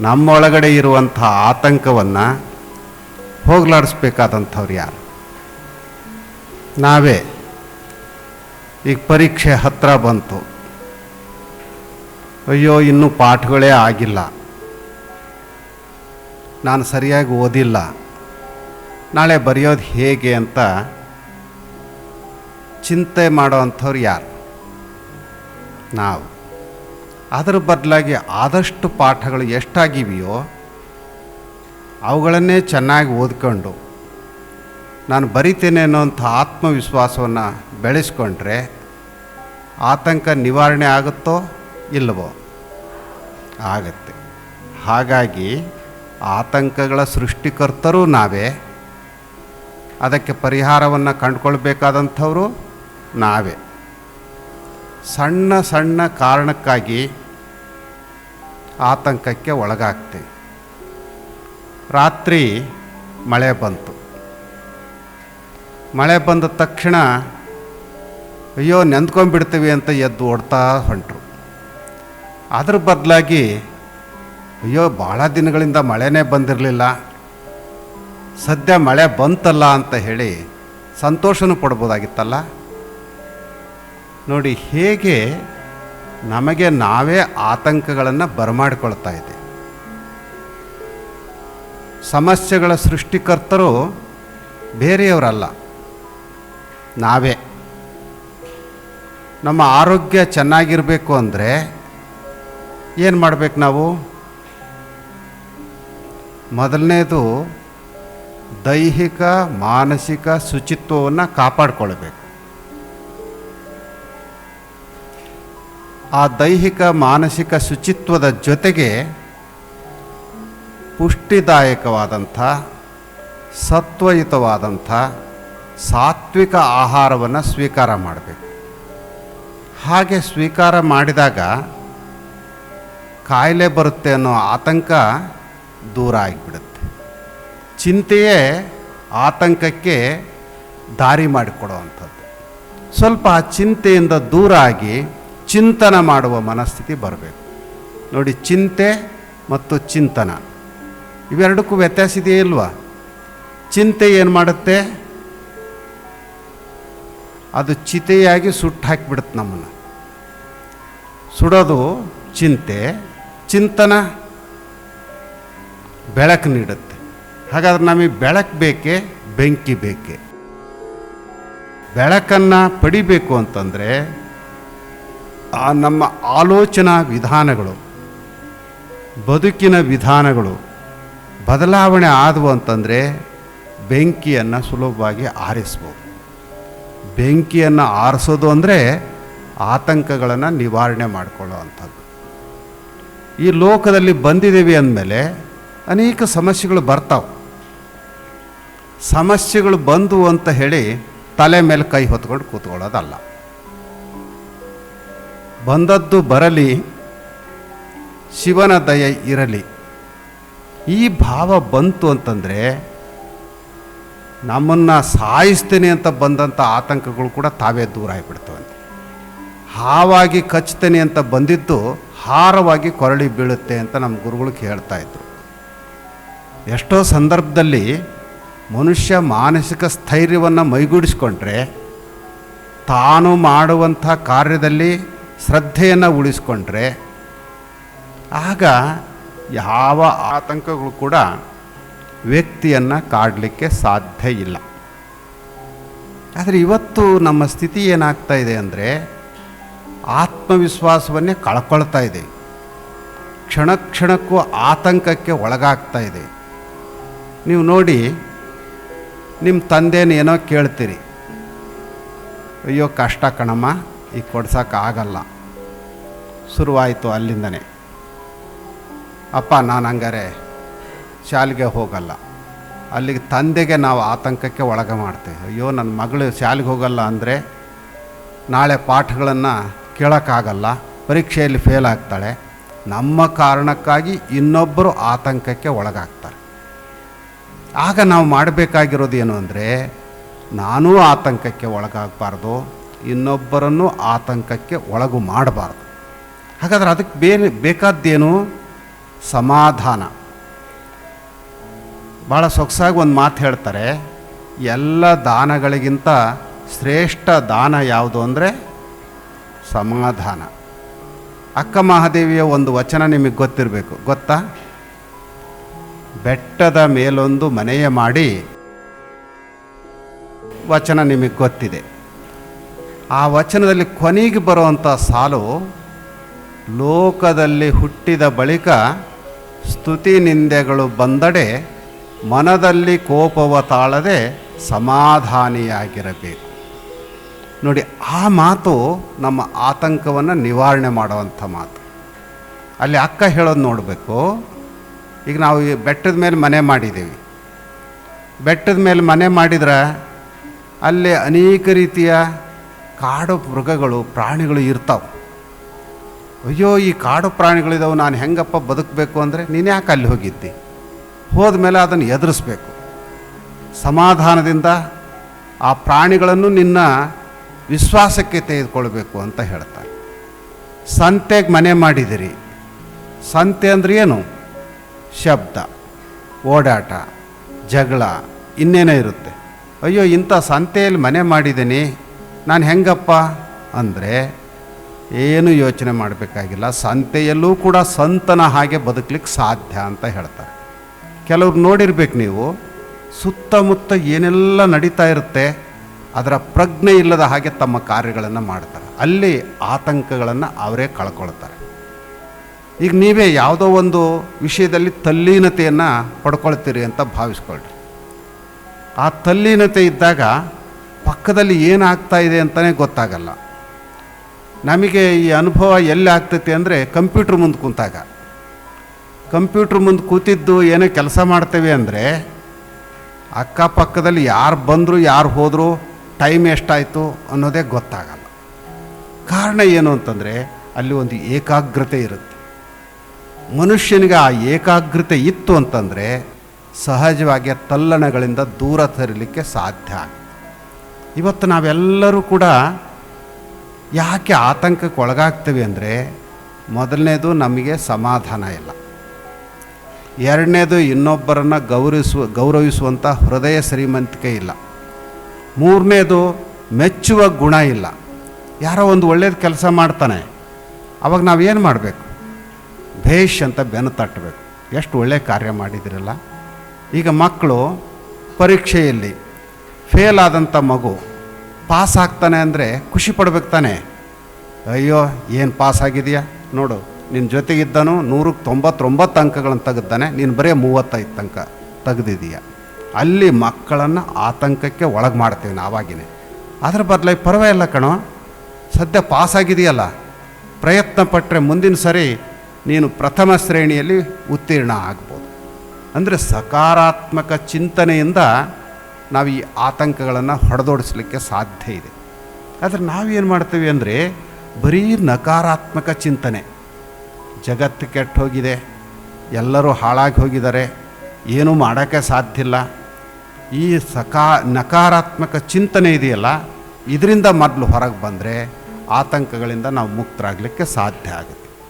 ನಮ್ಮೊಳಗಡೆ ಇರುವಂಥ ಆತಂಕವನ್ನು ಹೋಗ್ಲಾಡಿಸ್ಬೇಕಾದಂಥವ್ರು ಯಾರು? ನಾವೇ. ಈಗ ಪರೀಕ್ಷೆ ಹತ್ತಿರ ಬಂತು. ಅಯ್ಯೋ, ಇನ್ನೂ ಪಾಠಗಳೇ ಆಗಿಲ್ಲ. ನಾನು ಸರಿಯಾಗಿ ಓದಿಲ್ಲ. ನಾಳೆ ಬರೆಯೋದು ಹೇಗೆ ಅಂತ ಚಿಂತೆ ಮಾಡೋ ಅಂಥವ್ರು ಯಾರು? ನಾವು. ಅದರ ಬದಲಾಗಿ ಆದಷ್ಟು ಪಾಠಗಳು ಎಷ್ಟಾಗಿವೆಯೋ ಅವುಗಳನ್ನೇ ಚೆನ್ನಾಗಿ ಓದ್ಕೊಂಡು ನಾನು ಬರಿತೇನೆ ಅನ್ನೋಂಥ ಆತ್ಮವಿಶ್ವಾಸವನ್ನು ಬೆಳೆಸ್ಕೊಂಡ್ರೆ ಆತಂಕ ನಿವಾರಣೆ ಆಗುತ್ತೋ ಇಲ್ಲವೋ? ಆಗತ್ತೆ. ಹಾಗಾಗಿ ಆತಂಕಗಳ ಸೃಷ್ಟಿಕರ್ತರೂ ನಾವೇ. ಅದಕ್ಕೆ ಪರಿಹಾರವನ್ನು ಕಂಡುಕೊಳ್ಬೇಕಾದಂಥವರು ನಾವೇ. ಸಣ್ಣ ಸಣ್ಣ ಕಾರಣಕ್ಕಾಗಿ ಆತಂಕಕ್ಕೆ ಒಳಗಾಗ್ತೀವಿ. ರಾತ್ರಿ ಮಳೆ ಬಂತು. ಮಳೆ ಬಂದ ತಕ್ಷಣ, ಅಯ್ಯೋ ನೆಂದ್ಕೊಂಡ್ಬಿಡ್ತೀವಿ ಅಂತ ಎದ್ದು ಓಡ್ತಾ ಹೊಂಟರು. ಅದ್ರ ಬದಲಾಗಿ, ಅಯ್ಯೋ ಭಾಳ ದಿನಗಳಿಂದ ಮಳೆನೇ ಬಂದಿರಲಿಲ್ಲ. ಸದ್ಯ ಮಳೆ ಬಂತಲ್ಲ ಅಂತ ಹೇಳಿ ಸಂತೋಷನೂ ಪಡ್ಬೋದಾಗಿತ್ತಲ್ಲ. ನೋಡಿ ಹೇಗೆ ನಮಗೆ ನಾವೇ ಆತಂಕಗಳನ್ನು ಬರಮಾಡಿಕೊಳ್ತಾ ಇದೆ ಸಮಸ್ಯೆಗಳ ಸೃಷ್ಟಿಕರ್ತರು ಬೇರೆಯವರಲ್ಲ. ನಾವೇ. ನಮ್ಮ ಆರೋಗ್ಯ ಚೆನ್ನಾಗಿರಬೇಕು ಅಂದರೆ ಏನು ಮಾಡಬೇಕು ನಾವು? ಮೊದಲನೇದು ದೈಹಿಕ, ಮಾನಸಿಕ ಶುಚಿತ್ವವನ್ನು ಕಾಪಾಡಿಕೊಳ್ಬೇಕು. ಆ ದೈಹಿಕ, ಮಾನಸಿಕ ಶುಚಿತ್ವದ ಜೊತೆಗೆ ಪುಷ್ಟಿದಾಯಕವಾದಂಥ, ಸತ್ವಯುತವಾದಂಥ ಸಾತ್ವಿಕ ಆಹಾರವನ್ನು ಸ್ವೀಕಾರ ಮಾಡಬೇಕು. ಹಾಗೆ ಸ್ವೀಕಾರ ಮಾಡಿದಾಗ ಕಾಯಿಲೆ ಬರುತ್ತೆ ಅನ್ನೋ ಆತಂಕ ದೂರ ಆಗಿಬಿಡುತ್ತೆ. ಚಿಂತೆಯೇ ಆತಂಕಕ್ಕೆ ದಾರಿ ಮಾಡಿಕೊಡುವಂಥದ್ದು ಸ್ವಲ್ಪ ಆ ಚಿಂತೆಯಿಂದ ದೂರ ಆಗಿ ಚಿಂತನ ಮಾಡುವ ಮನಸ್ಥಿತಿ ಬರಬೇಕು. ನೋಡಿ, ಚಿಂತೆ ಮತ್ತು ಚಿಂತನ, ಇವೆರಡಕ್ಕೂ ವ್ಯತ್ಯಾಸ ಇದೆಯೇ ಇಲ್ವಾ? ಚಿಂತೆ ಏನು ಮಾಡುತ್ತೆ? ಅದು ಚಿತೆಯಾಗಿ ಸುಟ್ಟು ಹಾಕಿಬಿಡುತ್ತೆ ನಮ್ಮನ್ನು. ಸುಡೋದು ಚಿಂತೆ, ಚಿಂತನ ಬೆಳಕು ನೀಡುತ್ತೆ. ಹಾಗಾದ್ರೆ ನಮಗೆ ಬೆಳಕು ಬೇಕೇ, ಬೆಂಕಿ ಬೇಕೇ? ಬೆಳಕನ್ನು ಪಡಿಬೇಕು ಅಂತಂದರೆ ಆ ನಮ್ಮ ಆಲೋಚನಾ ವಿಧಾನಗಳು, ಬದುಕಿನ ವಿಧಾನಗಳು ಬದಲಾವಣೆ ಆದವು ಅಂತಂದರೆ ಬೆಂಕಿಯನ್ನು ಸುಲಭವಾಗಿ ಆರಿಸ್ಬೋದು. ಬೆಂಕಿಯನ್ನು ಆರಿಸೋದು ಅಂದರೆ ಆತಂಕಗಳನ್ನು ನಿವಾರಣೆ ಮಾಡಿಕೊಳ್ಳುವಂಥದ್ದು ಈ ಲೋಕದಲ್ಲಿ ಬಂದಿದ್ದೀವಿ ಅಂದಮೇಲೆ ಅನೇಕ ಸಮಸ್ಯೆಗಳು ಬರ್ತಾವೆ. ಸಮಸ್ಯೆಗಳು ಬಂದವು ಅಂತ ಹೇಳಿ ತಲೆ ಮೇಲೆ ಕೈ ಹೊತ್ಕೊಂಡು ಕೂತ್ಕೊಳ್ಳೋದಲ್ಲ. ಬಂದದ್ದು ಬರಲಿ, ಶಿವನ ದಯೆ ಇರಲಿ. ಈ ಭಾವ ಬಂತು ಅಂತಂದರೆ ನಮ್ಮನ್ನು ಸಾಯಿಸ್ತೇನೆ ಅಂತ ಬಂದಂಥ ಆತಂಕಗಳು ಕೂಡ ತಾವೇ ದೂರ ಆಗಿಬಿಡ್ತವಂತೆ. ಹಾವಾಗಿ ಕಚ್ತೇನೆ ಅಂತ ಬಂದಿದ್ದು ಹಾರವಾಗಿ ಕೊರಳಿ ಬೀಳುತ್ತೆ ಅಂತ ನಮ್ಮ ಗುರುಗಳು ಹೇಳ್ತಾ ಇದ್ರು. ಎಷ್ಟೋ ಸಂದರ್ಭದಲ್ಲಿ ಮನುಷ್ಯ ಮಾನಸಿಕ ಸ್ಥೈರ್ಯವನ್ನು ಮೈಗೂಡಿಸ್ಕೊಂಡ್ರೆ ತಾನು ಮಾಡುವಂಥ ಕಾರ್ಯದಲ್ಲಿ ಶ್ರದ್ಧೆಯನ್ನು ಉಳಿಸ್ಕೊಂಡ್ರೆ ಆಗ ಯಾವ ಆತಂಕಗಳು ಕೂಡ ವ್ಯಕ್ತಿಯನ್ನು ಕಾಡಲಿಕ್ಕೆ ಸಾಧ್ಯ ಇಲ್ಲ. ಆದರೆ ಇವತ್ತು ನಮ್ಮ ಸ್ಥಿತಿ ಏನಾಗ್ತಾ ಇದೆ ಅಂದರೆ ಆತ್ಮವಿಶ್ವಾಸವನ್ನೇ ಕಳ್ಕೊಳ್ತಾ ಇದೆ. ಕ್ಷಣ ಕ್ಷಣಕ್ಕೂ ಆತಂಕಕ್ಕೆ ಒಳಗಾಗ್ತಾ ಇದೆ. ನೀವು ನೋಡಿ ನಿಮ್ಮ ತಂದೆನೇನೋ ಕೇಳ್ತೀರಿ. ಅಯ್ಯೋ ಕಷ್ಟ ಕಣಮ್ಮ ಈಗ ಕೊಡ್ಸೋಕ್ಕಾಗಲ್ಲ. ಶುರುವಾಯಿತು ಅಲ್ಲಿಂದನೇ. ಅಪ್ಪ ನಾನು ಹಂಗಾರೆ ಶಾಲೆಗೆ ಹೋಗಲ್ಲ. ಅಲ್ಲಿಗೆ ತಂದೆಗೆ ನಾವು ಆತಂಕಕ್ಕೆ ಒಳಗೆ ಮಾಡ್ತೇವೆ. ಅಯ್ಯೋ, ನನ್ನ ಮಗಳು ಶಾಲೆಗೆ ಹೋಗಲ್ಲ ಅಂದರೆ ನಾಳೆ ಪಾಠಗಳನ್ನು ಕೇಳೋಕ್ಕಾಗಲ್ಲ, ಪರೀಕ್ಷೆಯಲ್ಲಿ ಫೇಲ್ ಆಗ್ತಾಳೆ. ನಮ್ಮ ಕಾರಣಕ್ಕಾಗಿ ಇನ್ನೊಬ್ಬರು ಆತಂಕಕ್ಕೆ ಒಳಗಾಗ್ತಾರೆ. ಆಗ ನಾವು ಮಾಡಬೇಕಾಗಿರೋದು ಏನು ಅಂದರೆ, ನಾನೂ ಆತಂಕಕ್ಕೆ ಒಳಗಾಗಬಾರ್ದು. ಇನ್ನೊಬ್ಬರನ್ನು ಆತಂಕಕ್ಕೆ ಒಳಗು ಮಾಡಬಾರ್ದು. ಹಾಗಾದರೆ ಅದಕ್ಕೆ ಬೇರೆ ಬೇಕಾದ್ದೇನು? ಸಮಾಧಾನ. ಭಾಳ ಸೊಗಸಾಗಿ ಒಂದು ಮಾತು ಹೇಳ್ತಾರೆ, ಎಲ್ಲ ದಾನಗಳಿಗಿಂತ ಶ್ರೇಷ್ಠ ದಾನ ಯಾವುದು ಅಂದರೆ ಸಮಾಧಾನ. ಅಕ್ಕ ಮಹಾದೇವಿಯ ಒಂದು ವಚನ ನಿಮಗೆ ಗೊತ್ತಿರಬೇಕು, ಗೊತ್ತಾ? ಬೆಟ್ಟದ ಮೇಲೊಂದು ಮನೆಯ ಮಾಡಿ, ವಚನ ನಿಮಗೆ ಗೊತ್ತಿದೆ. ಆ ವಚನದಲ್ಲಿ ಕೊನೆಗೆ ಬರುವಂಥ ಸಾಲು, ಲೋಕದಲ್ಲಿ ಹುಟ್ಟಿದ ಬಳಿಕ ಸ್ತುತಿ ನಿಂದೆಗಳು ಬಂದಡೆ, ಮನದಲ್ಲಿ ಕೋಪವ ತಾಳದೆ ಸಮಾಧಾನಿಯಾಗಿರಬೇಕು. ನೋಡಿ, ಆ ಮಾತು ನಮ್ಮ ಆತಂಕವನ್ನು ನಿವಾರಣೆ ಮಾಡುವಂಥ ಮಾತು. ಅಲ್ಲಿ ಅಕ್ಕ ಹೇಳೋದು ನೋಡಬೇಕು. ಈಗ ನಾವು ಈ ಬೆಟ್ಟದ ಮೇಲೆ ಮನೆ ಮಾಡಿದ್ದೀವಿ. ಬೆಟ್ಟದ ಮೇಲೆ ಮನೆ ಮಾಡಿದ್ರೆ ಅಲ್ಲಿ ಅನೇಕ ರೀತಿಯ ಕಾಡು ಮೃಗಗಳು, ಪ್ರಾಣಿಗಳು ಇರ್ತಾವೆ. ಅಯ್ಯೋ, ಈ ಕಾಡು ಪ್ರಾಣಿಗಳಿದಾವೆ, ನಾನು ಹೆಂಗಪ್ಪ ಬದುಕಬೇಕು ಅಂದರೆ ನೀನು ಯಾಕೆ ಅಲ್ಲಿ ಹೋಗಿದ್ದಿ? ಹೋದ್ಮೇಲೆ ಅದನ್ನು ಎದುರಿಸ್ಬೇಕು. ಸಮಾಧಾನದಿಂದ ಆ ಪ್ರಾಣಿಗಳನ್ನು ನಿನ್ನ ವಿಶ್ವಾಸಕ್ಕೆ ತೆಗೆದುಕೊಳ್ಬೇಕು ಅಂತ ಹೇಳ್ತಾರೆ. ಸಂತೆಗೆ ಮನೆ ಮಾಡಿದಿರಿ. ಸಂತೆ ಅಂದ್ರೆ ಏನು? ಶಬ್ದ, ಓಡಾಟ, ಜಗಳ ಇನ್ನೇನೋ ಇರುತ್ತೆ. ಅಯ್ಯೋ, ಇಂಥ ಸಂತೆಯಲ್ಲಿ ಮನೆ ಮಾಡಿದ್ದೀನಿ ನಾನು ಹೆಂಗಪ್ಪ ಅಂದರೆ ಏನು ಯೋಚನೆ ಮಾಡಬೇಕಾಗಿಲ್ಲ. ಸಂತೆಯಲ್ಲೂ ಕೂಡ ಸಂತನ ಹಾಗೆ ಬದುಕಲಿಕ್ಕೆ ಸಾಧ್ಯ ಅಂತ ಹೇಳ್ತಾರೆ. ಕೆಲವ್ರು ನೋಡಿರ್ಬೇಕು ನೀವು, ಸುತ್ತಮುತ್ತ ಏನೆಲ್ಲ ನಡೀತಾ ಇರುತ್ತೆ, ಅದರ ಪ್ರಜ್ಞೆ ಇಲ್ಲದ ಹಾಗೆ ತಮ್ಮ ಕಾರ್ಯಗಳನ್ನು ಮಾಡ್ತಾರೆ. ಅಲ್ಲಿ ಆತಂಕಗಳನ್ನು ಅವರೇ ಕಳ್ಕೊಳ್ತಾರೆ. ಈಗ ನೀವೇ ಯಾವುದೋ ಒಂದು ವಿಷಯದಲ್ಲಿ ತಲ್ಲೀನತೆಯನ್ನು ಪಡ್ಕೊಳ್ತೀರಿ ಅಂತ ಭಾವಿಸ್ಕೊಳ್ರಿ. ಆ ತಲ್ಲೀನತೆ ಇದ್ದಾಗ ಪಕ್ಕದಲ್ಲಿ ಏನಾಗ್ತಾ ಇದೆ ಅಂತಲೇ ಗೊತ್ತಾಗಲ್ಲ. ನಮಗೆ ಈ ಅನುಭವ ಎಲ್ಲಿ ಆಗ್ತೈತಿ ಅಂದರೆ ಕಂಪ್ಯೂಟ್ರ್ ಮುಂದೆ ಕೂತಾಗ. ಕಂಪ್ಯೂಟ್ರ್ ಮುಂದೆ ಕೂತಿದ್ದು ಏನೋ ಕೆಲಸ ಮಾಡ್ತೇವೆ ಅಂದರೆ ಅಕ್ಕಪಕ್ಕದಲ್ಲಿ ಯಾರು ಬಂದರು, ಯಾರು ಹೋದರು, ಟೈಮ್ ಎಷ್ಟಾಯಿತು ಅನ್ನೋದೇ ಗೊತ್ತಾಗಲ್ಲ. ಕಾರಣ ಏನು ಅಂತಂದರೆ ಅಲ್ಲಿ ಒಂದು ಏಕಾಗ್ರತೆ ಇರುತ್ತೆ. ಮನುಷ್ಯನಿಗೆ ಆ ಏಕಾಗ್ರತೆ ಇತ್ತು ಅಂತಂದರೆ ಸಹಜವಾಗಿ ತಲ್ಲಣಗಳಿಂದ ದೂರ ತರಲಿಕ್ಕೆ ಸಾಧ್ಯ ಇವತ್ತು ನಾವೆಲ್ಲರೂ ಕೂಡ ಯಾಕೆ ಆತಂಕಕ್ಕೆ ಒಳಗಾಗ್ತೀವಿ ಅಂದರೆ ಮೊದಲನೇದು ನಮಗೆ ಸಮಾಧಾನ ಇಲ್ಲ. ಎರಡನೇದು ಇನ್ನೊಬ್ಬರನ್ನು ಗೌರವಿಸುವ ಗೌರವಿಸುವಂಥ ಹೃದಯ ಶ್ರೀಮಂತಿಕೆ ಇಲ್ಲ. ಮೂರನೇದು ಮೆಚ್ಚುವ ಗುಣ ಇಲ್ಲ. ಯಾರೋ ಒಂದು ಒಳ್ಳೇದು ಕೆಲಸ ಮಾಡ್ತಾನೆ, ಅವಾಗ ನಾವೇನು ಮಾಡಬೇಕು? ಭೇಷ್ ಅಂತ ಬೆನ್ನು ತಟ್ಟಬೇಕು. ಎಷ್ಟು ಒಳ್ಳೆಯ ಕಾರ್ಯ ಮಾಡಿದಿರಲ್ಲ. ಈಗ ಮಕ್ಕಳು ಪರೀಕ್ಷೆಯಲ್ಲಿ ಫೇಲ್ ಆದಂಥ ಮಗು ಪಾಸ್ ಆಗ್ತಾನೆ ಅಂದರೆ ಖುಷಿ ಪಡ್ಬೇಕು ತಾನೆ. ಅಯ್ಯೋ, ಏನು ಪಾಸ್ ಆಗಿದೆಯಾ? ನೋಡು ನಿನ್ನ ಜೊತೆಗಿದ್ದನು ನೂರಕ್ಕೆ ತೊಂಬತ್ತೊಂಬತ್ತು ಅಂಕಗಳನ್ನು ತೆಗೆದಾನೆ ನೀನು ಬರೀ ಮೂವತ್ತೈದು ತನಕ ತೆಗೆದಿದೀಯ ಅಲ್ಲಿ ಮಕ್ಕಳನ್ನು ಆತಂಕಕ್ಕೆ ಒಳಗೆ ಮಾಡ್ತೀವಿ ನಾವಾಗಿನೇ. ಅದರ ಬದಲಾಗಿ ಪರವಾಗಿಲ್ಲ ಕಣೋ. ಸದ್ಯ ಪಾಸ್ ಆಗಿದೆಯಲ್ಲ ಪ್ರಯತ್ನ ಪಟ್ಟರೆ ಮುಂದಿನ ಸರಿ ನೀನು ಪ್ರಥಮ ಶ್ರೇಣಿಯಲ್ಲಿ ಉತ್ತೀರ್ಣ ಆಗ್ಬೋದು. ಅಂದರೆ ಸಕಾರಾತ್ಮಕ ಚಿಂತನೆಯಿಂದ ನಾವು ಈ ಆತಂಕಗಳನ್ನು ಹೊಡೆದೋಡಿಸ್ಲಿಕ್ಕೆ ಸಾಧ್ಯ ಇದೆ. ಆದರೆ ನಾವೇನು ಮಾಡ್ತೀವಿ ಅಂದರೆ ಬರೀ ನಕಾರಾತ್ಮಕ ಚಿಂತನೆ. ಜಗತ್ತು ಕೆಟ್ಟು ಹೋಗಿದೆ ಎಲ್ಲರೂ ಹಾಳಾಗಿ ಹೋಗಿದ್ದಾರೆ, ಏನೂ ಮಾಡೋಕ್ಕೆ ಸಾಧ್ಯ ಇಲ್ಲ. ಈ ಸಕಾ ನಕಾರಾತ್ಮಕ ಚಿಂತನೆ ಇದೆಯಲ್ಲ, ಇದರಿಂದ ಮೊದಲು ಹೊರಗೆ ಬಂದರೆ ಆತಂಕಗಳಿಂದ ನಾವು ಮುಕ್ತರಾಗಲಿಕ್ಕೆ ಸಾಧ್ಯ ಆಗುತ್ತೆ.